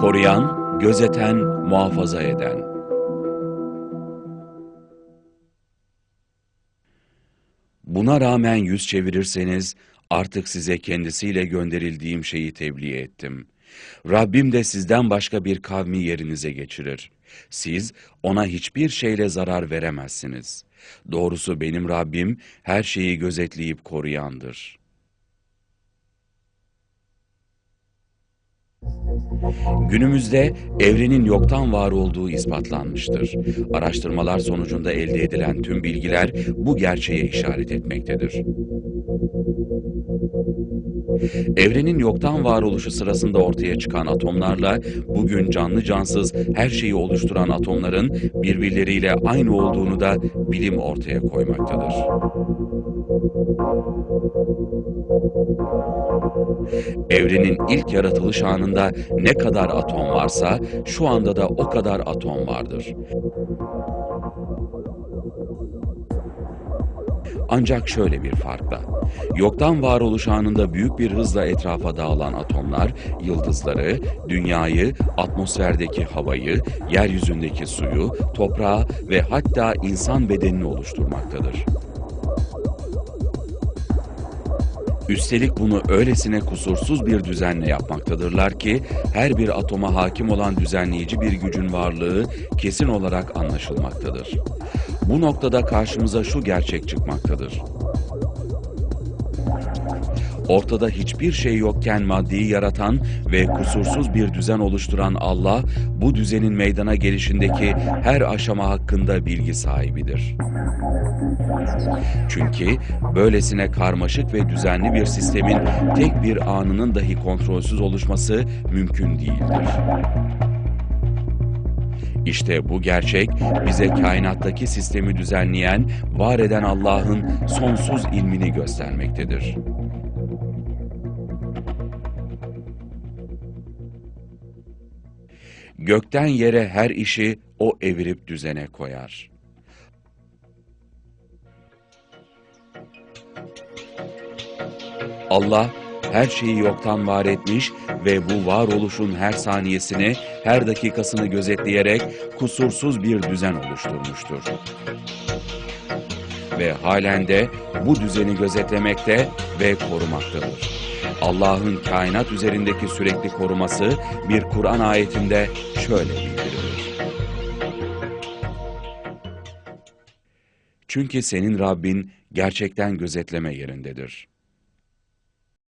Koruyan, gözeten, muhafaza eden. Buna rağmen yüz çevirirseniz artık size kendisiyle gönderildiğim şeyi tebliğ ettim. Rabbim de sizden başka bir kavmi yerinize geçirir. Siz ona hiçbir şeyle zarar veremezsiniz. Doğrusu benim Rabbim her şeyi gözetleyip koruyandır.'' Günümüzde evrenin yoktan var olduğu ispatlanmıştır. Araştırmalar sonucunda elde edilen tüm bilgiler bu gerçeğe işaret etmektedir. Evrenin yoktan varoluşu sırasında ortaya çıkan atomlarla bugün canlı cansız her şeyi oluşturan atomların birbirleriyle aynı olduğunu da bilim ortaya koymaktadır. Evrenin ilk yaratılış anında ne kadar atom varsa şu anda da o kadar atom vardır. Ancak şöyle bir farkla. Yoktan varoluş anında büyük bir hızla etrafa dağılan atomlar, yıldızları, dünyayı, atmosferdeki havayı, yeryüzündeki suyu, toprağı ve hatta insan bedenini oluşturmaktadır. Üstelik bunu öylesine kusursuz bir düzenle yapmaktadırlar ki her bir atoma hakim olan düzenleyici bir gücün varlığı kesin olarak anlaşılmaktadır. Bu noktada karşımıza şu gerçek çıkmaktadır. Ortada hiçbir şey yokken maddeyi yaratan ve kusursuz bir düzen oluşturan Allah, bu düzenin meydana gelişindeki her aşama hakkında bilgi sahibidir. Çünkü böylesine karmaşık ve düzenli bir sistemin tek bir anının dahi kontrolsüz oluşması mümkün değildir. İşte bu gerçek bize kainattaki sistemi düzenleyen, var eden Allah'ın sonsuz ilmini göstermektedir. Gökten yere her işi o evirip düzene koyar. Allah her şeyi yoktan var etmiş ve bu varoluşun her saniyesini, her dakikasını gözetleyerek kusursuz bir düzen oluşturmuştur. Ve halen de bu düzeni gözetlemekte ve korumaktadır. Allah'ın kainat üzerindeki sürekli koruması bir Kur'an ayetinde şöyle bildirilir. Çünkü senin Rabbin gerçekten gözetleme yerindedir.